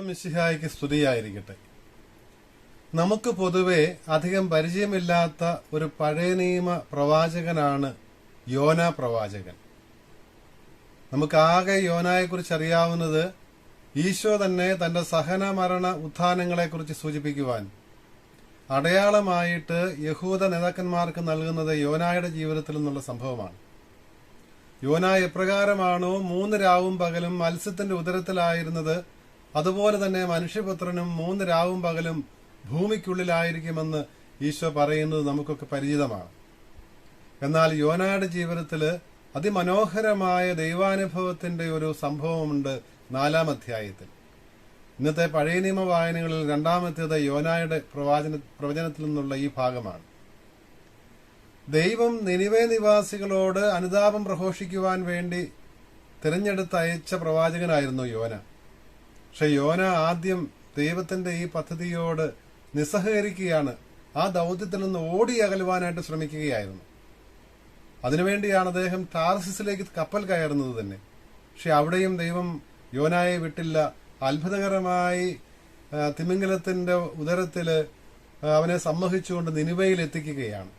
മിശിഹായ്ക്ക് സ്തുതിയായിരിക്കട്ടെ. നമുക്ക് പൊതുവെ അധികം പരിചയമില്ലാത്ത ഒരു പഴയ നിയമ പ്രവാചകനാണ് യോന പ്രവാചകൻ. നമുക്കാകെ യോനായെക്കുറിച്ച് അറിയാവുന്നത് ഈശോ തന്നെ തന്റെ സഹന മരണ ഉത്ഥാനങ്ങളെക്കുറിച്ച് സൂചിപ്പിക്കുവാൻ അടയാളമായിട്ട് യഹൂദ നേതാക്കന്മാർക്ക് നൽകുന്നത് യോനായുടെ ജീവിതത്തിൽ നിന്നുള്ള സംഭവമാണ്. യോന എപ്രകാരമാണോ മൂന്ന് രാവും പകലും മത്സ്യത്തിന്റെ ഉദരത്തിലായിരുന്നത് അതുപോലെ തന്നെ മനുഷ്യപുത്രനും മൂന്ന് രാവും പകലും ഭൂമിക്കുള്ളിലായിരിക്കുമെന്ന് ഈശോ പറയുന്നത് നമുക്കൊക്കെ പരിചിതമാണ്. എന്നാൽ യോനയുടെ ജീവിതത്തിൽ അതിമനോഹരമായ ദൈവാനുഭവത്തിന്റെ ഒരു സംഭവമുണ്ട് നാലാം അധ്യായത്തിൽ. ഇന്നത്തെ പഴയ നിയമ വായനകളിൽ രണ്ടാമത്തേത് യോനായുടെ പ്രവാചന പ്രവചനത്തിൽ നിന്നുള്ള ഈ ഭാഗമാണ്. ദൈവം നിനിവേ നിവാസികളോട് അനുതാപം പ്രഘോഷിക്കുവാൻ വേണ്ടി തിരഞ്ഞെടുത്ത് അയച്ച പ്രവാചകനായിരുന്നു യോന. പക്ഷെ യോന ആദ്യം ദൈവത്തിന്റെ ഈ പദ്ധതിയോട് നിസ്സഹകരിക്കുകയാണ്. ആ ദൗത്യത്തിൽ നിന്ന് ഓടി അകലുവാനായിട്ട് ശ്രമിക്കുകയായിരുന്നു. അതിനുവേണ്ടിയാണ് അദ്ദേഹം ടാർസിസിലേക്ക് കപ്പൽ കയറുന്നത് തന്നെ. പക്ഷെ അവിടെയും ദൈവം യോനായെ വിട്ടില്ല. അത്ഭുതകരമായി തിമിംഗലത്തിന്റെ ഉദരത്തിൽ അവനെ സമ്മഹിച്ചുകൊണ്ട് നിനുവയിൽ എത്തിക്കുകയാണ്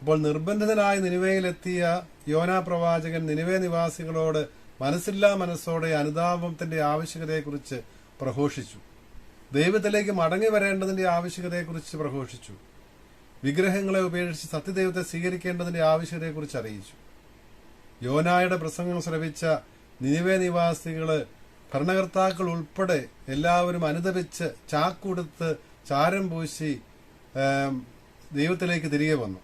അപ്പോൾ നിർബന്ധിതനായി നിനുവയിലെത്തിയ യോനാ പ്രവാചകൻ നിനുവേ നിവാസികളോട് മനസ്സില്ലാ മനസ്സോടെ അനുതാപത്തിന്റെ ആവശ്യകതയെക്കുറിച്ച് പ്രഘോഷിച്ചു. ദൈവത്തിലേക്ക് മടങ്ങി വരേണ്ടതിന്റെ ആവശ്യകതയെക്കുറിച്ച് പ്രഘോഷിച്ചു. വിഗ്രഹങ്ങളെ ഉപേക്ഷിച്ച് സത്യദൈവത്തെ സ്വീകരിക്കേണ്ടതിന്റെ ആവശ്യകതയെക്കുറിച്ച് അറിയിച്ചു. യോനായുടെ പ്രസംഗം ശ്രവിച്ച നിനിവേ നിവാസികൾ ഭരണകർത്താക്കൾ ഉൾപ്പെടെ എല്ലാവരും അനുദപിച്ച് ചാക്കുടുത്ത് ചാരം പൂശി ദൈവത്തിലേക്ക് തിരികെ വന്നു.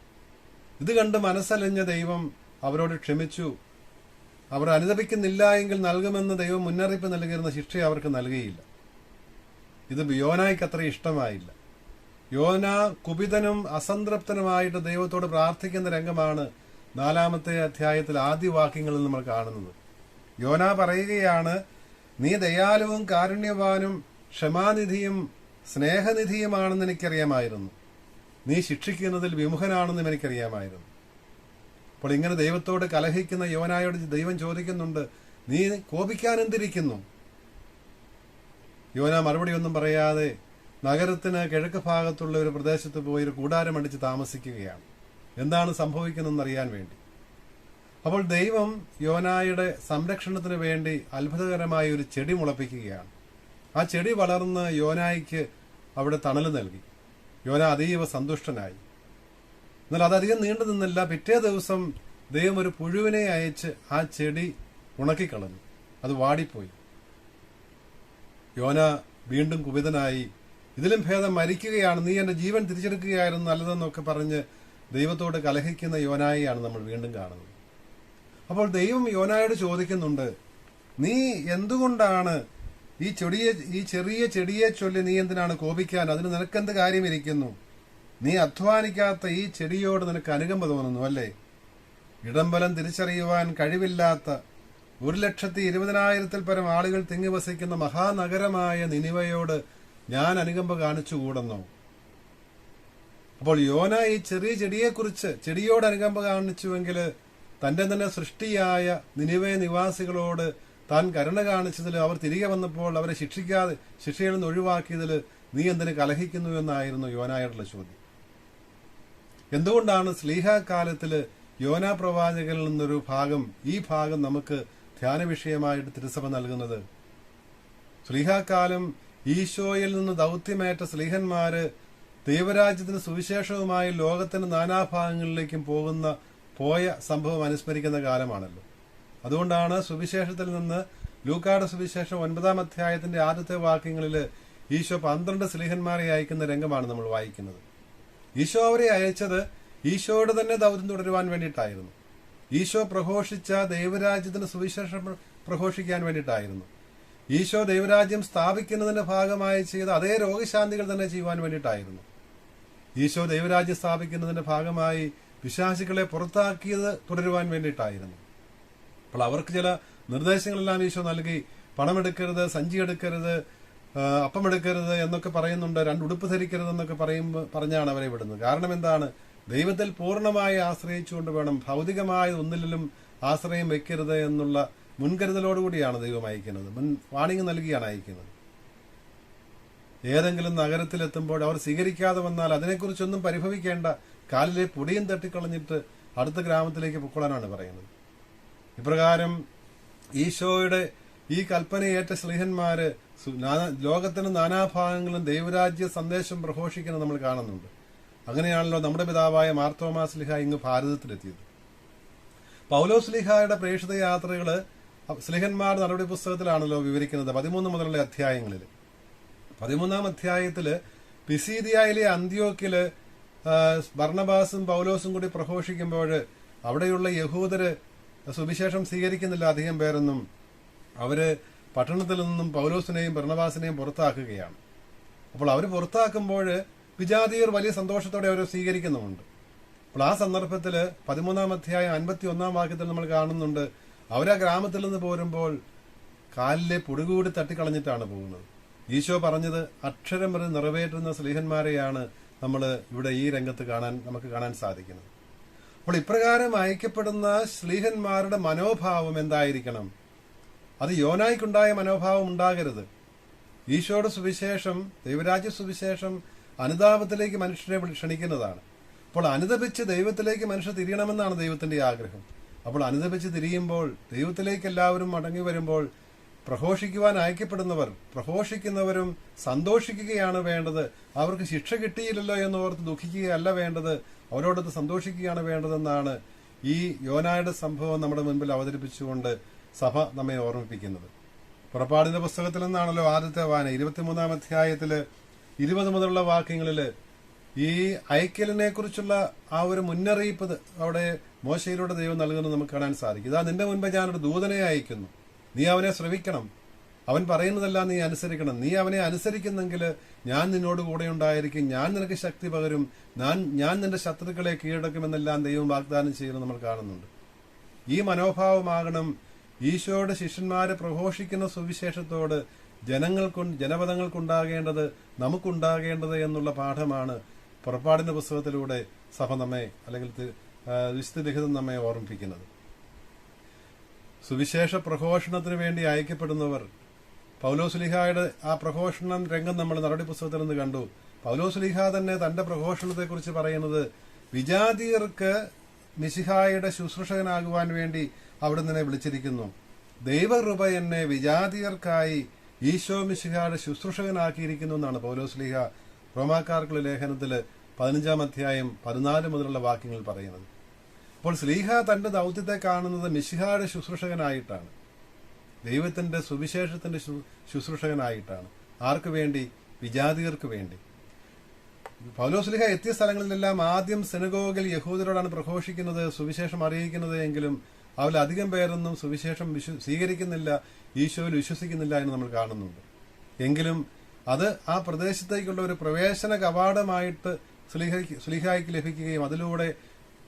ഇത് കണ്ട് മനസ്സലഞ്ഞ ദൈവം അവരോട് ക്ഷമിച്ചു. അവർ അനുദപിക്കുന്നില്ല എങ്കിൽ നൽകുമെന്ന് ദൈവം മുന്നറിയിപ്പ് നൽകിയിരുന്ന ശിക്ഷ അവർക്ക് നൽകിയില്ല. ഇത് യോനായ്ക്ക് അത്ര ഇഷ്ടമായില്ല. യോന കുപിതനും അസംതൃപ്തനുമായിട്ട് ദൈവത്തോട് പ്രാർത്ഥിക്കുന്ന രംഗമാണ് നാലാമത്തെ അധ്യായത്തിൽ ആദ്യ വാക്യങ്ങളിൽ നമ്മൾ കാണുന്നത്. യോന പറയുകയാണ് നീ ദയാലുവും കാരുണ്യവാനും ക്ഷമാനിധിയും സ്നേഹനിധിയുമാണെന്ന് എനിക്കറിയാമായിരുന്നു. നീ ശിക്ഷിക്കുന്നതിൽ വിമുഖനാണെന്നും എനിക്കറിയാമായിരുന്നു. അപ്പോൾ ഇങ്ങനെ ദൈവത്തോട് കലഹിക്കുന്ന യോനായോട് ദൈവം ചോദിക്കുന്നുണ്ട് നീ കോപിക്കാൻ എന്തിരിക്കുന്നു? യോന മറുപടി ഒന്നും പറയാതെ നഗരത്തിന് കിഴക്ക് ഭാഗത്തുള്ള ഒരു പ്രദേശത്ത് പോയി ഒരു കൂടാരം അടിച്ച് താമസിക്കുകയാണ്. എന്താണ് സംഭവിക്കുന്നതെന്ന് അറിയാൻ വേണ്ടി. അപ്പോൾ ദൈവം യോനായുടെ സംരക്ഷണത്തിന് വേണ്ടി അത്ഭുതകരമായ ഒരു ചെടി മുളപ്പിക്കുകയാണ്. ആ ചെടി വളർന്ന് യോനായ്ക്ക് അവിടെ തണൽ നൽകി. യോന അതീവ സന്തുഷ്ടനായി. എന്നാൽ അതധികം നീണ്ടു നിന്നില്ല. പിറ്റേ ദിവസം ദൈവം ഒരു പുഴുവിനെ അയച്ച് ആ ചെടി ഉണക്കിക്കളഞ്ഞു. അത് വാടിപ്പോയി. യോന വീണ്ടും കുപിതനായി ഇതിലും ഭേദം മരിക്കുകയാണ്. നീ എന്റെ ജീവൻ തിരിച്ചെടുക്കുകയായിരുന്നു. നല്ലതെന്നൊക്കെ പറഞ്ഞ് ദൈവത്തോട് കലഹിക്കുന്ന യോനായിയാണ് നമ്മൾ വീണ്ടും കാണുന്നത്. അപ്പോൾ ദൈവം യോനായോട് ചോദിക്കുന്നുണ്ട് നീ എന്തുകൊണ്ടാണ് ഈ ചെടിയെ ഈ ചെറിയ ചെടിയെ ചൊല്ലി നീ എന്തിനാണ് കോപിക്കാൻ? അതിന് നിനക്കെന്ത് കാര്യമിരിക്കുന്നു? നീ അധ്വാനിക്കാത്ത ഈ ചെടിയോട് നിനക്ക് അനുകമ്പ തോന്നുന്നു അല്ലേ? ഇടംബലം തിരിച്ചറിയുവാൻ കഴിവില്ലാത്ത ഒരു ലക്ഷത്തി ഇരുപതിനായിരത്തിൽ പരം ആളുകൾ തിങ്ങി വസിക്കുന്ന മഹാനഗരമായ നിനിവയോട് ഞാൻ അനുകമ്പ കാണിച്ചുകൂടുന്നു അപ്പോൾ യോന ഈ ചെറിയ ചെടിയെക്കുറിച്ച് ചെടിയോട് അനുകമ്പ കാണിച്ചുവെങ്കിൽ തന്റെ തന്നെ സൃഷ്ടിയായ നിനിവേ നിവാസികളോട് താൻ കരുണ കാണിച്ചതിൽ അവർ തിരികെ വന്നപ്പോൾ അവരെ ശിക്ഷിക്കാതെ ശിക്ഷയിൽ നിന്ന് ഒഴിവാക്കിയതിൽ നീ എന്തിന് കലഹിക്കുന്നു എന്നായിരുന്നു യോനായിട്ടുള്ള ചോദ്യം. എന്തുകൊണ്ടാണ് സ്ലീഹ കാലത്തിൽ പ്രവാചകനിൽ നിന്നൊരു ഭാഗം ഈ ഭാഗം നമുക്ക് ധ്യാന വിഷയമായിട്ട് തിരുസഭ നൽകുന്നത്? സ്ലീഹാകാലം ഈശോയിൽ നിന്ന് ദൗത്യമേറ്റ സ്ലീഹന്മാര് ദൈവരാജ്യത്തിന് സുവിശേഷവുമായി ലോകത്തിന്റെ നാനാഭാഗങ്ങളിലേക്കും പോകുന്ന പോയ സംഭവം അനുസ്മരിക്കുന്ന കാലമാണല്ലോ. അതുകൊണ്ടാണ് സുവിശേഷത്തിൽ നിന്ന് ലൂക്കാട് സുവിശേഷം ഒൻപതാം അധ്യായത്തിന്റെ ആദ്യത്തെ വാക്യങ്ങളിൽ ഈശോ പന്ത്രണ്ട് സ്ലീഹന്മാരെ അയക്കുന്ന രംഗമാണ് നമ്മൾ വായിക്കുന്നത്. ഈശോ അവരെ അയച്ചത് ഈശോയുടെ തന്നെ ദൗത്യം തുടരുവാൻ വേണ്ടിയിട്ടായിരുന്നു. ഈശോ പ്രഘോഷിച്ച ദൈവരാജ്യത്തിന് സുവിശേഷം പ്രഘോഷിക്കാൻ വേണ്ടിയിട്ടായിരുന്നു. ഈശോ ദൈവരാജ്യം സ്ഥാപിക്കുന്നതിന്റെ ഭാഗമായി ചെയ്ത അതേ രോഗശാന്തികൾ തന്നെ ചെയ്യുവാൻ വേണ്ടിയിട്ടായിരുന്നു. ഈശോ ദൈവരാജ്യം സ്ഥാപിക്കുന്നതിന്റെ ഭാഗമായി വിശ്വാസികളെ പുറത്താക്കിയത് തുടരുവാൻ വേണ്ടിയിട്ടായിരുന്നു. അപ്പോൾ അവർക്ക് ചില നിർദ്ദേശങ്ങളെല്ലാം ഈശോ നൽകി. പണമെടുക്കരുത് സഞ്ചി എടുക്കരുത് അപ്പമെടുക്കരുത് എന്നൊക്കെ പറയുന്നുണ്ട്. രണ്ട് ഉടുപ്പ് ധരിക്കരുത് എന്നൊക്കെ പറയുമ്പോൾ പറഞ്ഞാണ് അവരെ വിടുന്നത്. കാരണം എന്താണ്? ദൈവത്തിൽ പൂർണമായി ആശ്രയിച്ചുകൊണ്ട് വേണം ഭൗതികമായ ഒന്നിലും ആശ്രയം വെക്കരുത് എന്നുള്ള മുൻകരുതലോടുകൂടിയാണ് ദൈവം അയക്കുന്നത്. മുൻ വാണിംഗ് നൽകിയാണ് അയക്കുന്നത്. ഏതെങ്കിലും നഗരത്തിലെത്തുമ്പോൾ അവർ സ്വീകരിക്കാതെ വന്നാൽ അതിനെക്കുറിച്ചൊന്നും പരിഭവിക്കേണ്ട കാലിലെ പൊടിയും തട്ടിക്കളഞ്ഞിട്ട് അടുത്ത ഗ്രാമത്തിലേക്ക് പൊക്കോളാനാണ് പറയുന്നത്. ഇപ്രകാരം ഈശോയുടെ ഈ കൽപ്പനയേറ്റ ശ്രീഹന്മാര് ലോകത്തിന്റെ നാനാ- ലോകത്തിന് നാനാഭാഗങ്ങളിലും ദൈവരാജ്യ സന്ദേശം പ്രഘോഷിക്കുന്നത് നമ്മൾ കാണുന്നുണ്ട്. അങ്ങനെയാണല്ലോ നമ്മുടെ പിതാവായ മാർത്തോമാ സ്ലിഹ ഇങ്ങ് ഭാരതത്തിലെത്തിയത്. പൗലോ സ്ലിഹായുടെ പ്രേക്ഷിത യാത്രകൾ സ്ലിഹന്മാർ നടപടി പുസ്തകത്തിലാണല്ലോ വിവരിക്കുന്നത് പതിമൂന്ന് മുതലുള്ള അധ്യായങ്ങളിൽ പതിമൂന്നാം അധ്യായത്തിൽ പിസീദിയയിലെ അന്ത്യോക്കിൽ ആ, ബർണബാസും പൗലോസും കൂടി പ്രഘോഷിക്കുമ്പോൾ അവിടെയുള്ള യഹൂദര് സുവിശേഷം സ്വീകരിക്കുന്നില്ല അധികം പേരൊന്നും. അവർ പട്ടണത്തിൽ നിന്നും പൗലോസിനെയും ഭർണബാസിനെയും പുറത്താക്കുകയാണ്. അപ്പോൾ അവർ പുറത്താക്കുമ്പോൾ വിജാതീയർ വലിയ സന്തോഷത്തോടെ അവരെ സ്വീകരിക്കുന്നുമുണ്ട്. അപ്പോൾ ആ സന്ദർഭത്തിൽ പതിമൂന്നാം അധ്യായം അൻപത്തി ഒന്നാം വാക്യത്തിൽ നമ്മൾ കാണുന്നുണ്ട് അവരാ ഗ്രാമത്തിൽ നിന്ന് പോരുമ്പോൾ കാലിലെ പൊടുകൂടി തട്ടിക്കളഞ്ഞിട്ടാണ് പോകുന്നത്. ഈശോ പറഞ്ഞത് അക്ഷരം നിറവേറ്റുന്ന സ്ലീഹന്മാരെയാണ് നമ്മൾ ഇവിടെ ഈ രംഗത്ത് കാണാൻ നമുക്ക് കാണാൻ സാധിക്കുന്നത് അപ്പോൾ ഇപ്രകാരം അയക്കപ്പെടുന്ന ശ്ലീഹന്മാരുടെ മനോഭാവം എന്തായിരിക്കണം? അത് യോനായ്ക്കുണ്ടായ മനോഭാവം ഉണ്ടാകരുത്. ഈശോയുടെ സുവിശേഷം ദൈവരാജ്യ സുവിശേഷം അനുതാപത്തിലേക്ക് മനുഷ്യരെ ക്ഷണിക്കുന്നതാണ്. അപ്പോൾ അനുദപിച്ച് ദൈവത്തിലേക്ക് മനുഷ്യർ തിരിയണമെന്നാണ് ദൈവത്തിന്റെ ആഗ്രഹം. അപ്പോൾ അനുദപിച്ച് തിരിയുമ്പോൾ ദൈവത്തിലേക്ക് എല്ലാവരും മടങ്ങി വരുമ്പോൾ പ്രഘോഷിക്കുവാൻ അയക്കപ്പെടുന്നവർ പ്രഘോഷിക്കുന്നവരും സന്തോഷിക്കുകയാണ് വേണ്ടത്. അവർക്ക് ശിക്ഷ കിട്ടിയില്ലല്ലോ എന്ന് ഓർത്ത് ദുഃഖിക്കുകയല്ല വേണ്ടത്. അവരോടൊത്ത് സന്തോഷിക്കുകയാണ് വേണ്ടതെന്നാണ് ഈ യോനായുടെ സംഭവം നമ്മുടെ മുൻപിൽ അവതരിപ്പിച്ചുകൊണ്ട് സഭ നമ്മെ ഓർമ്മിപ്പിക്കുന്നത്. പുറപ്പാടിന്റെ പുസ്തകത്തിൽ നിന്നാണല്ലോ ആദ്യത്തെ വായന. ഇരുപത്തിമൂന്നാം അധ്യായത്തിൽ ഇരുപത് മുതലുള്ള വാക്യങ്ങളിൽ ഈ അയക്കലിനെ കുറിച്ചുള്ള ആ ഒരു മുന്നറിയിപ്പ് അവിടെ മോശയിലൂടെ ദൈവം നൽകുന്നത് നമുക്ക് കാണാൻ സാധിക്കും. ഇതാ നിന്റെ മുൻപ് ഞാനൊരു ദൂതനെ അയക്കുന്നു. നീ അവനെ ശ്രവിക്കണം. അവൻ പറയുന്നതെല്ലാം നീ അനുസരിക്കണം. നീ അവനെ അനുസരിക്കുന്നെങ്കിൽ ഞാൻ നിന്നോട് കൂടെ ഉണ്ടായിരിക്കും. ഞാൻ നിനക്ക് ശക്തി പകരും. ഞാൻ ഞാൻ നിന്റെ ശത്രുക്കളെ കീഴടക്കുമെന്നെല്ലാം ദൈവം വാഗ്ദാനം ചെയ്യുന്നത് നമ്മൾ കാണുന്നുണ്ട്. ഈ മനോഭാവമാകണം ഈശോയുടെ ശിഷ്യന്മാരെ പ്രഘോഷിക്കുന്ന സുവിശേഷത്തോട് ജനങ്ങൾക്കു ജനപദങ്ങൾക്കുണ്ടാകേണ്ടത് നമുക്കുണ്ടാകേണ്ടത് എന്നുള്ള പാഠമാണ് പുറപ്പാടിന്റെ പുസ്തകത്തിലൂടെ സഭ നമ്മെ അല്ലെങ്കിൽ വിശുദ്ധ ലിഖിതം നമ്മെ ഓർമ്മിപ്പിക്കുന്നത്. സുവിശേഷ പ്രഘോഷണത്തിന് വേണ്ടി അയക്കപ്പെടുന്നവർ. പൗലോസുലിഹായുടെ ആ പ്രഘോഷണം രംഗം നമ്മൾ നടപടി പുസ്തകത്തിൽ നിന്ന് കണ്ടു. പൗലോസുലിഹ തന്നെ തന്റെ പ്രഘോഷണത്തെക്കുറിച്ച് പറയുന്നത് വിജാതിയർക്ക് മിശിഹായുടെ ശുശ്രൂഷകനാകുവാൻ വേണ്ടി അവിടെ നിന്നെ വിളിച്ചിരിക്കുന്നു. ദൈവകൃപ എന്നെ വിജാതിയർക്കായി ഈശോ മിശിഹായുടെ ശുശ്രൂഷകനാക്കിയിരിക്കുന്നു എന്നാണ് പൗലോസ്ലിഹ റോമാക്കാർക്കുള്ള ലേഖനത്തിൽ പതിനഞ്ചാം അധ്യായം പതിനാല് മുതലുള്ള വാക്യങ്ങൾ പറയുന്നത്. അപ്പോൾ സ്ലീഹ തന്റെ ദൗത്യത്തെ കാണുന്നത് മിശിഹായുടെ ശുശ്രൂഷകനായിട്ടാണ്. ദൈവത്തിന്റെ സുവിശേഷത്തിന്റെ ശുശ്രൂഷകനായിട്ടാണ്. ആർക്ക് വേണ്ടി? വിജാതികർക്ക് വേണ്ടി. പൗലോസ്ലിഹ എത്തിയ സ്ഥലങ്ങളിലെല്ലാം ആദ്യം സെനഗോഗിൽ യഹൂദരോടാണ് പ്രഘോഷിക്കുന്നത് സുവിശേഷം അറിയിക്കുന്നത് എങ്കിലും അവരിലധികം പേരൊന്നും സുവിശേഷം വിശ്വ സ്വീകരിക്കുന്നില്ല ഈശോയിൽ വിശ്വസിക്കുന്നില്ല എന്ന് നമ്മൾ കാണുന്നുണ്ട്. എങ്കിലും അത് ആ പ്രദേശത്തേക്കുള്ള ഒരു പ്രവേശന കവാടമായിട്ട് സ്ലീഹയ്ക്ക് സ്ലീഹായ്ക്ക് ലഭിക്കുകയും അതിലൂടെ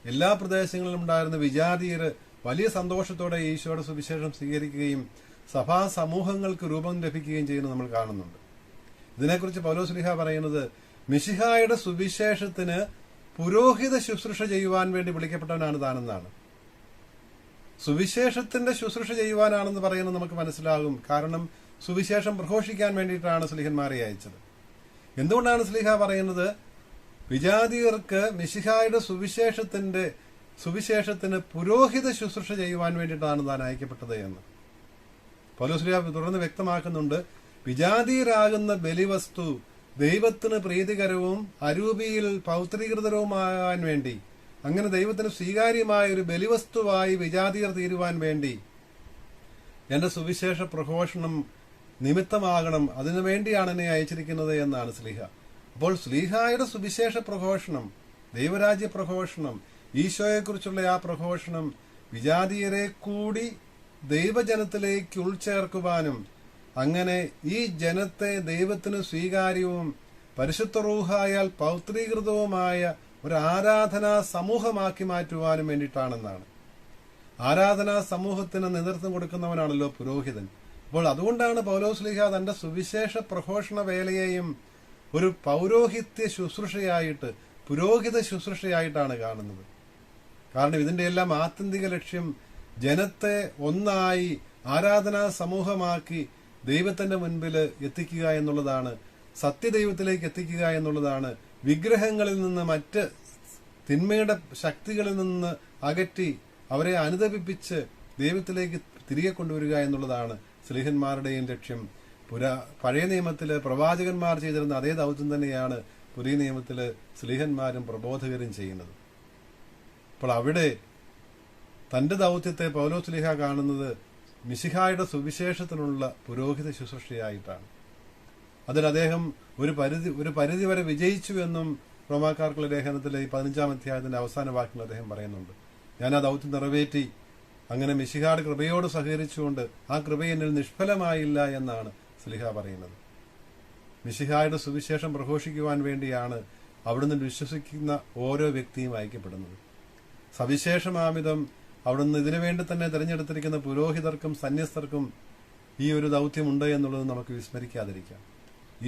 എല്ലാ പ്രദേശങ്ങളിലും ഉണ്ടായിരുന്ന വിജാതീയര് വലിയ സന്തോഷത്തോടെ ഈശോയുടെ സുവിശേഷം സ്വീകരിക്കുകയും സഭാ സമൂഹങ്ങൾക്ക് രൂപം ലഭിക്കുകയും ചെയ്യുന്നത് നമ്മൾ കാണുന്നുണ്ട്. ഇതിനെക്കുറിച്ച് പൗലോസ്ലിഹ പറയുന്നത് മിശിഹായുടെ സുവിശേഷത്തിന് പുരോഹിത ശുശ്രൂഷ ചെയ്യുവാൻ വേണ്ടി വിളിക്കപ്പെട്ടവനാണ് താനെന്നാണ്. സുവിശേഷത്തിന്റെ ശുശ്രൂഷ ചെയ്യുവാനാണെന്ന് പറയുന്നത് നമുക്ക് മനസ്സിലാകും. കാരണം സുവിശേഷം പ്രഘോഷിക്കാൻ വേണ്ടിയിട്ടാണ് സ്ലിഹന്മാരെ അയച്ചത്. എന്തുകൊണ്ടാണ് സ്ലിഹ പറയുന്നത്? വിജാതിയർക്ക് മിശിഹായുടെ സുവിശേഷത്തിന്റെ സുവിശേഷത്തിന് പുരോഹിത ശുശ്രൂഷ ചെയ്യുവാൻ വേണ്ടിയിട്ടാണ് താൻ അയക്കപ്പെട്ടത് എന്ന്. പൗലോസ്ലിഹ തുടർന്ന് വ്യക്തമാക്കുന്നുണ്ട് വിജാതീയരാകുന്ന ബലിവസ്തു ദൈവത്തിന് പ്രീതികരവും അരൂപിയിൽ പൗത്രീകൃതരവുമാകാൻ വേണ്ടി അങ്ങനെ ദൈവത്തിന് സ്വീകാര്യമായ ഒരു ബലിവസ്തുവായി വിജാതീയർ തീരുവാൻ വേണ്ടി എന്റെ സുവിശേഷ പ്രഘോഷണം നിമിത്തമാകണം. അതിനു വേണ്ടിയാണ് എന്നെ അയച്ചിരിക്കുന്നത് എന്നാണ് സ്ലീഹ. അപ്പോൾ സ്ലീഹായുടെ സുവിശേഷ പ്രഘോഷണം ദൈവരാജ്യ പ്രഘോഷണം ഈശോയെക്കുറിച്ചുള്ള ആ പ്രഘോഷണം വിജാതീയരെ കൂടി ദൈവജനത്തിലേക്ക് ഉൾച്ചേർക്കുവാനും അങ്ങനെ ഈ ജനത്തെ ദൈവത്തിന് സ്വീകാര്യവും പരിശുദ്ധ റൂഹായാൽ പൗത്രീകൃതവുമായ ഒരു ആരാധനാ സമൂഹമാക്കി മാറ്റുവാനും വേണ്ടിയിട്ടാണെന്നാണ്. ആരാധനാ സമൂഹത്തിന് നേതൃത്വം കൊടുക്കുന്നവനാണല്ലോ പുരോഹിതൻ. അപ്പോൾ അതുകൊണ്ടാണ് പൗലോസ്ലിഹ തന്റെ സുവിശേഷ പ്രഘോഷണ വേലയെയും ഒരു പൗരോഹിത്യ ശുശ്രൂഷയായിട്ട് പുരോഹിത ശുശ്രൂഷയായിട്ടാണ് കാണുന്നത്. കാരണം ഇതിന്റെ എല്ലാം ആത്യന്തിക ലക്ഷ്യം ജനത്തെ ഒന്നായി ആരാധനാ സമൂഹമാക്കി ദൈവത്തിന്റെ മുൻപിൽ എത്തിക്കുക എന്നുള്ളതാണ് സത്യദൈവത്തിലേക്ക് എത്തിക്കുക എന്നുള്ളതാണ് വിഗ്രഹങ്ങളിൽ നിന്ന് മറ്റ് തിന്മയുടെ ശക്തികളിൽ നിന്ന് അകറ്റി അവരെ അനുദപിപ്പിച്ച് ദൈവത്തിലേക്ക് തിരികെ കൊണ്ടുവരിക എന്നുള്ളതാണ് സ്ലീഹന്മാരുടെയും ലക്ഷ്യം. പുരാ പഴയ നിയമത്തിൽ പ്രവാചകന്മാർ ചെയ്തിരുന്ന അതേ ദൗത്യം തന്നെയാണ് പുതിയ നിയമത്തിൽ സ്ലീഹന്മാരും പ്രബോധകരും ചെയ്യുന്നത്. അപ്പോൾ അവിടെ തന്റെ ദൗത്യത്തെ പൗലോ സ്ലിഹ കാണുന്നത് മിശിഹായുടെ സുവിശേഷത്തിനുള്ള പുരോഹിത ശുശ്രൂഷയായിട്ടാണ്. അതിൽ അദ്ദേഹം ഒരു പരിധി ഒരു പരിധി വരെ വിജയിച്ചു എന്നും റോമാക്കാർക്കുള്ള ലേഖനത്തിലെ ഈ പതിനഞ്ചാം അധ്യായത്തിന്റെ അവസാന വാക്കിൽ അദ്ദേഹം പറയുന്നുണ്ട്. ഞാൻ ആ ദൗത്യം നിറവേറ്റി അങ്ങനെ മിശിഹാട് കൃപയോട് സഹകരിച്ചുകൊണ്ട് ആ കൃപ എന്നിൽ നിഷ്ഫലമായില്ല എന്നാണ് സ്ലിഹ പറയുന്നത്. മിശിഹായുടെ സുവിശേഷം പ്രഘോഷിക്കുവാൻ വേണ്ടിയാണ് അവിടുന്ന് വിശ്വസിക്കുന്ന ഓരോ വ്യക്തിയും അയക്കപ്പെടുന്നത്. സവിശേഷമാമിതം അവിടുന്ന് ഇതിനുവേണ്ടി തന്നെ തിരഞ്ഞെടുത്തിരിക്കുന്ന പുരോഹിതർക്കും സന്യസ്തർക്കും ഈ ഒരു ദൗത്യമുണ്ട് എന്നുള്ളത് നമുക്ക് വിസ്മരിക്കാതിരിക്കാം.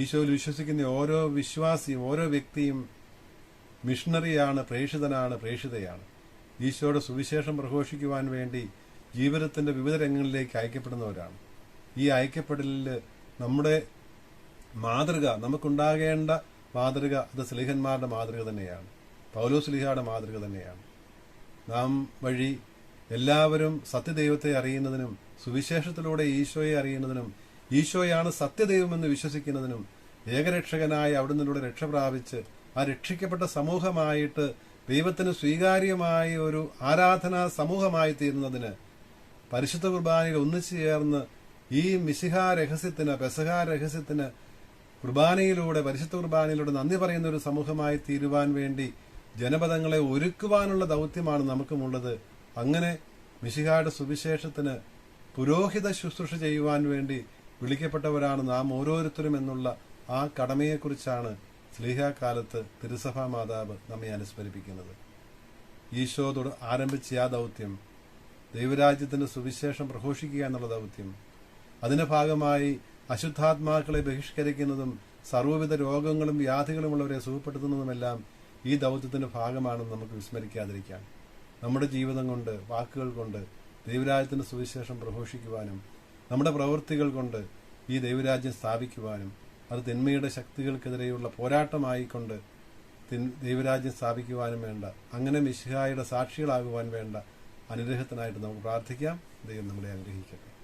ഈശോയിൽ വിശ്വസിക്കുന്ന ഓരോ വിശ്വാസിയും ഓരോ വ്യക്തിയും മിഷണറിയാണ് പ്രേഷിതനാണ് പ്രേഷിതയാണ് ഈശോയുടെ സുവിശേഷം പ്രഘോഷിക്കുവാൻ വേണ്ടി ജീവിതത്തിന്റെ വിവിധ രംഗങ്ങളിലേക്ക് അയക്കപ്പെടുന്നവരാണ്. ഈ അയക്കപ്പെടലിൽ നമ്മുടെ മാതൃക നമുക്കുണ്ടാകേണ്ട മാതൃക അത് സ്ലിഹന്മാരുടെ മാതൃക തന്നെയാണ്. പൗലോ സ്ലിഹയുടെ മാതൃക തന്നെയാണ്. നാം വഴി എല്ലാവരും സത്യദൈവത്തെ അറിയുന്നതിനും സുവിശേഷത്തിലൂടെ ഈശോയെ അറിയുന്നതിനും ഈശോയാണ് സത്യദൈവമെന്ന് വിശ്വസിക്കുന്നതിനും ഏകരക്ഷകനായ അവിടുന്നിലൂടെ രക്ഷ പ്രാപിച്ച് ആ രക്ഷിക്കപ്പെട്ട സമൂഹമായിട്ട് ദൈവത്തിന് സ്വീകാര്യമായ ഒരു ആരാധനാ സമൂഹമായി തീരുന്നതിന് പരിശുദ്ധ കുർബാനയിൽ ഒന്നിച്ചു ചേർന്ന് ഈ മിശിഹ രഹസ്യത്തിന് പെസഹ രഹസ്യത്തിന് കുർബാനയിലൂടെ പരിശുദ്ധ കുർബാനയിലൂടെ നന്ദി പറയുന്ന ഒരു സമൂഹമായി തീരുവാൻ വേണ്ടി ജനപദങ്ങളെ ഒരുക്കുവാനുള്ള ദൗത്യമാണ് നമുക്കുമുള്ളത് അങ്ങനെ മിശിഹായുടെ സുവിശേഷത്തിന് പുരോഹിത ശുശ്രൂഷ ചെയ്യുവാൻ വേണ്ടി വിളിക്കപ്പെട്ടവരാണ് നാം ഓരോരുത്തരും എന്നുള്ള ആ കടമയെക്കുറിച്ചാണ് സ്ലീഹാകാലത്ത് തിരുസഭാ മാതാവ് നമ്മെ അനുസ്മരിപ്പിക്കുന്നത്. ഈശോയോട് ആരംഭിച്ച ആ ദൗത്യം ദൈവരാജ്യത്തിന്റെ സുവിശേഷം പ്രഘോഷിക്കുക എന്നുള്ള ദൗത്യം അതിന്റെ ഭാഗമായി അശുദ്ധാത്മാക്കളെ ബഹിഷ്കരിക്കുന്നതും സർവവിധ രോഗങ്ങളും വ്യാധികളുമുള്ളവരെ സുഖപ്പെടുത്തുന്നതുമെല്ലാം ഈ ദൗത്യത്തിന്റെ ഭാഗമാണെന്ന് നമുക്ക് വിസ്മരിക്കാതിരിക്കാം നമ്മുടെ ജീവിതം കൊണ്ട് വാക്കുകൾ കൊണ്ട് ദൈവരാജ്യത്തിന്റെ സുവിശേഷം പ്രഘോഷിക്കുവാനും നമ്മുടെ പ്രവൃത്തികൾ കൊണ്ട് ഈ ദൈവരാജ്യം സ്ഥാപിക്കുവാനും അത് തിന്മയുടെ ശക്തികൾക്കെതിരെയുള്ള പോരാട്ടമായിക്കൊണ്ട് ദൈവരാജ്യം സ്ഥാപിക്കുവാനും വേണ്ട അങ്ങനെ മിശിഹായുടെ സാക്ഷികളാകുവാൻ വേണ്ട അനുഗ്രഹത്തിനായിട്ട് നമുക്ക് പ്രാർത്ഥിക്കാം. ദൈവം നമ്മളെ അനുഗ്രഹിക്കട്ടെ.